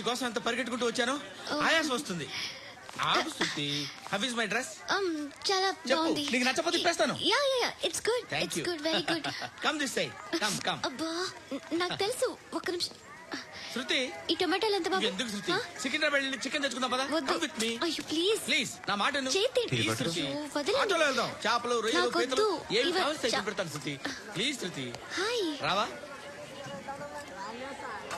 నీకోసం ఎంత పరిగెట్టుకుంటూ వచ్చాను? ఆయాసం వస్తుంది. ఆగు Shruti. How is my dress? um చాలా. బాగుంది. నీకు నచ్చకపోతే తిప్పేస్తాను. Yeah yeah yeah. It's good it's good very good come this come come అబ్బా నాకు తెలుసు. ఒక్క నిమిషం. శృతి. ఈ టొమాటోలు ఎంత బాబు? ఎందుకు శృతి? సికింద్రాబాద్ వెళ్ళి చికెన్ తెచ్చుకుందాం పదా? కమ్ విత్ మీ అయ్యో ప్లీజ్ ప్లీజ్ నా మాట విను. చేతి శృతి. ఆటోలో వెళ్దాం. చేపలు రొయ్యలు. పీతలు. కావాలి తెచ్చి పెడతాను శృతి. Please Shruti. హాయ్ రావా?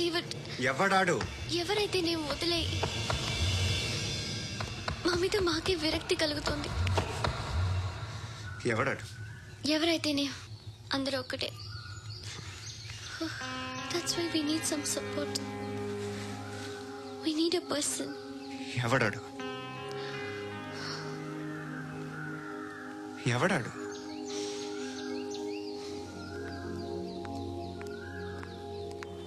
లీవ్ ఇట్ ఎవడాడు? ఎవరైతే నేను వదిలే మా మీద మాకే విరక్తి కలుగుతుంది. ఎవడాడు? ఎవరైతేనే అందరూ ఒక్కటే. That's why we need some support we need a person ఎవడాడు? ఎవడాడు?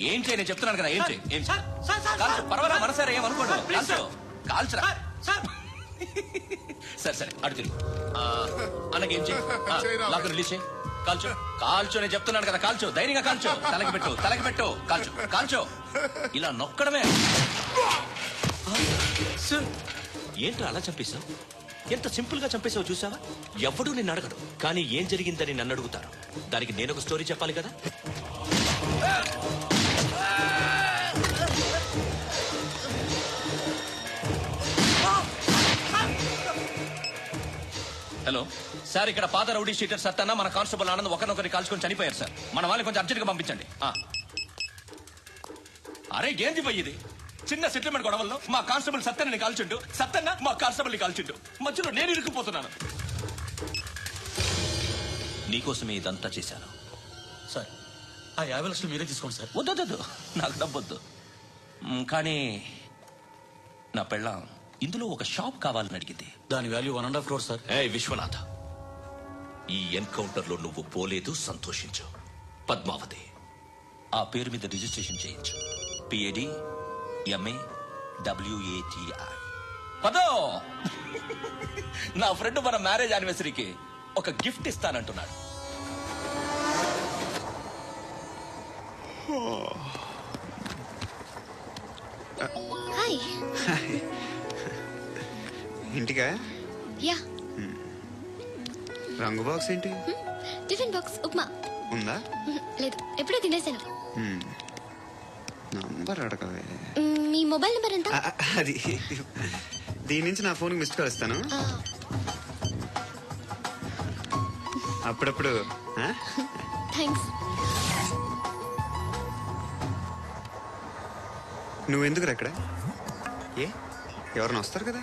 ఏం చేయి? నేను చెప్తున్నాను కదా ఏం చేయి? ఏం సార్, సార్, సార్, కాల్చు. పర్వాలా మనసారా ఏమనుకోండి కాల్చు. కాల్చురా. Sir, sir. సరే సరే అడు తిరిగి. ఆ, అన్నకేం చేయి. లాక్ రిలీజ్ చేయి. కాల్చు. కాల్చు నేను చెప్తున్నాను కదా కాల్చు. ధైర్యంగా కాల్చు. తలకి పెట్టు తలకి పెట్టు. కాల్చు కాల్చు. ఇలా నొక్కడమే. సార్, ఏంట్రా అలా చంపేశావు? ఎంత సింపుల్గా చంపేశావు చూసావా? ఎవడూ నిన్ను అడగడు. కానీ ఏం జరిగిందని నన్ను అడుగుతారు. దానికి నేను ఒక స్టోరీ చెప్పాలి కదా? హలో. సార్ ఇక్కడ పాత రౌడీ షీటర్ సత్తన్న మన కానిస్టేబుల్ ఆనంద్ ఒకరినొకరి కాల్చుకొని చనిపోయారు సార్. మన వాళ్ళని కొంచెం అర్జెంట్గా పంపించండి. అరే ఏంది పోయి ఇది? చిన్న సెటిల్మెంట్ గొడవల్లో మా కానిస్టేబుల్ సత్తన్నని కాల్చుండు సత్తన్న మా కానిస్టేబుల్ని కాల్చుండు. మధ్యలో నేను ఇరుక్కుపోతున్నాను. నీకోసమే ఇదంతా చేశాను. సార్ ఆ యాభై లక్షలు మీరే తీసుకోండి సార్. వద్దొద్దు నాకు డబ్బొద్దు. కానీ నా పెళ్ళాం ఇందులో ఒక షాప్ కావాలని అడిగింది. దాని value one and half crore sir. ఏ విశ్వనాథ ఈ ఎన్కౌంటర్లో నువ్వు పోలేదు సంతోషించు. పద్మావతి ఆ పేరు మీద రిజిస్ట్రేషన్ చేయించు. పిఏడి ఎంఏ డబ్ల్యూఏటిఐ పదో! నా ఫ్రెండ్ మన మ్యారేజ్ యానివర్సరీకి ఒక గిఫ్ట్ ఇస్తానంటున్నాడు. హాయ్. ఇంటికా? యా. రంగు బాక్స్ ఏంటి? Tiffin box upma. ఉందా? లేదు ఎప్పుడో తినేసాను. నంబర్ అడగవే. మీ మొబైల్ నెంబర్ ఎంత? అది. దీని నుంచి నా ఫోన్కి మిస్డ్ కాల్ ఇస్తాను. అప్పుడప్పుడు? థ్యాంక్స్ నువ్వెందుకు ఇక్కడ? ఏ? ఎవరైనా వస్తారు కదా?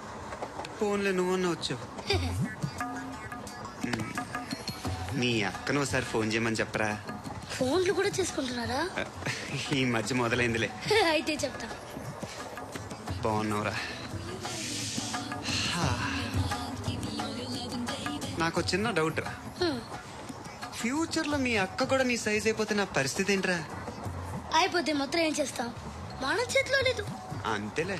ఫోన్లో నువ్వన్నా వచ్చావు. మీ అక్కను ఒకసారి ఫోన్ చేయమని చెప్పరా? ఫోన్లు కూడా చేసుకుంటున్నారా? ఈ మధ్య మొదలైందిలే. అయితే చెప్తా. బాగున్నావురా. హా. నాకు చిన్న డౌట్ రా ఫ్యూచర్లో మీ అక్క కూడా నీ సైజ్ అయిపోతే నా పరిస్థితి ఏంట్రా? అయిపోతే మొత్తం ఏం చేస్తాం? మన చేతిలో లేదు. అంతేలే.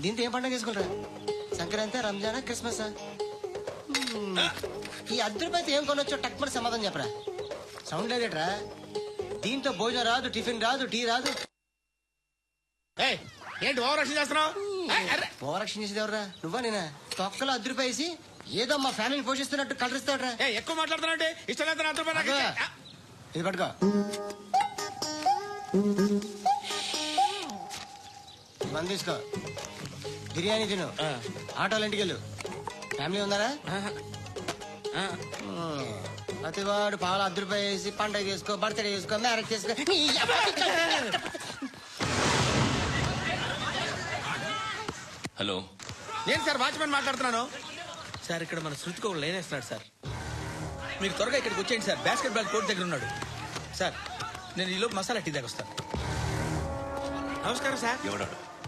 దీంతో ఏం పండగ చేసుకుంటారా? సంక్రాంతి రంజానా క్రిస్మస్? ఈ అర్ధ రూపాయలతో ఏం కొనొచ్చో టక్మని సమాధానం చెప్పరా. సౌండ్ లేదేట్రా? దీంతో భోజనం రాదు టిఫిన్ రాదు టీ రాదు. ఏయ్, ఏంటి ఓవర్ రక్షణ చేస్తున్నావు ఏయ్, అర్రే. ఓవరాక్షన్ చేసేది ఎవరా నువ్వా నేనా? తొక్కలో వేసి ఏదో మా ఫ్యామిలీని పోషిస్తున్నట్టు కలరిస్తాడ్రా. ఏయ్, ఎక్కువ మాట్లాడుతున్నావు ఇష్టం లేదు నాతో నాకు. ఇచ్చే- ఆ, ఇది పట్టుకో. మంది తీసుకో. బిర్యానీ తిను. ఆటోలు ఇంటికి వెళ్ళు ఫ్యామిలీ మ్మ్. ప్రతివాడు పాలు అర్ధ రూపాయి వేసి పండగ చేసుకో బర్త్డే చేసుకో మ్యారేజ్ చేసుకో. నీ అబ్బా. హలో. నేను సార్ వాచ్మెన్ మాట్లాడుతున్నాను. సార్ ఇక్కడ మన శృతికి ఒక లైన్ వేస్తున్నాడు సార్. మీరు త్వరగా ఇక్కడికి వచ్చేయండి సార్. బాస్కెట్ బాల్ కోర్ట్ దగ్గర ఉన్నాడు. సార్ నేను ఈలోపు మసాలా టీ దగ్గర వస్తాను నమస్కారం సార్. ఎవడాడు?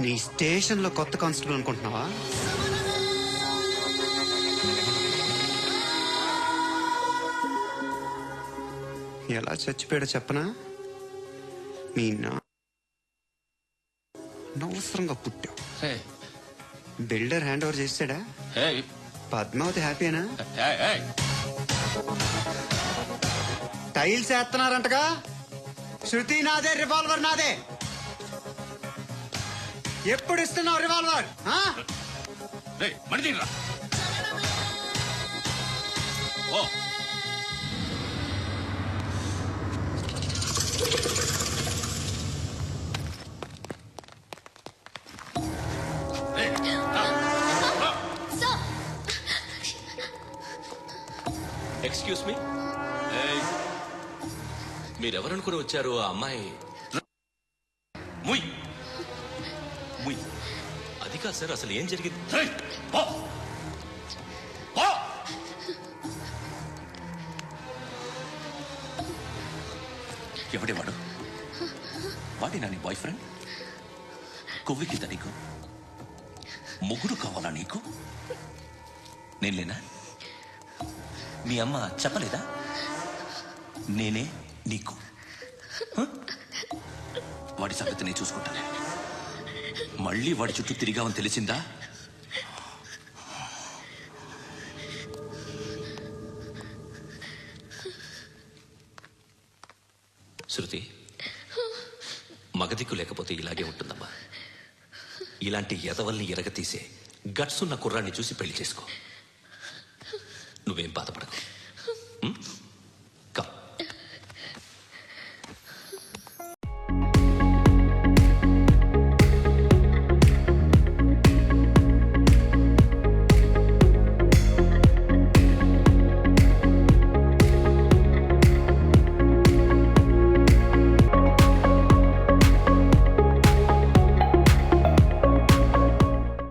నీ స్టేషన్లో కొత్త కానిస్టేబుల్ అనుకుంటున్నావా? ఎలా చచ్చిపోయాడో చెప్పనా? మీ నా అనవసరంగా పుట్టావు బిల్డర్ హ్యాండ్ ఓవర్ చేసాడా హే, పద్మావతి హ్యాపీనా. టైల్స్ వేస్తున్నారంటగా? శృతి నాదే రివాల్వర్ నాదే. ఎప్పుడు ఇస్తున్నావు రివాల్వర్? ఆ? రేయ్, మణి తీయరా. ఓ. ఎక్స్క్యూజ్ మీ మీరెవరనుకుని వచ్చారు? ఆ అమ్మాయి ముయ్ సార్ అసలు ఏం జరిగింది? ఏయ్, ఎవడే వాడు? వాడేనా నీ బాయ్ ఫ్రెండ్ కొవ్వికింద నీకు? ముగ్గురు కావాలా నీకు? నేను లేనా మీ అమ్మ చెప్పలేదా? నేనే నీకు. వాడి సంగతి నేను చూసుకుంటాను మళ్ళీ వాడి చుట్టూ తిరిగామని తెలిసిందా? శృతి మగదిక్కు లేకపోతే ఇలాగే ఉంటుందమ్మా. ఇలాంటి ఎదవల్ని ఎరగతీసే గట్స్ ఉన్న కుర్రాన్ని చూసి పెళ్ళి చేసుకో. నువ్వేం బాధపడకు.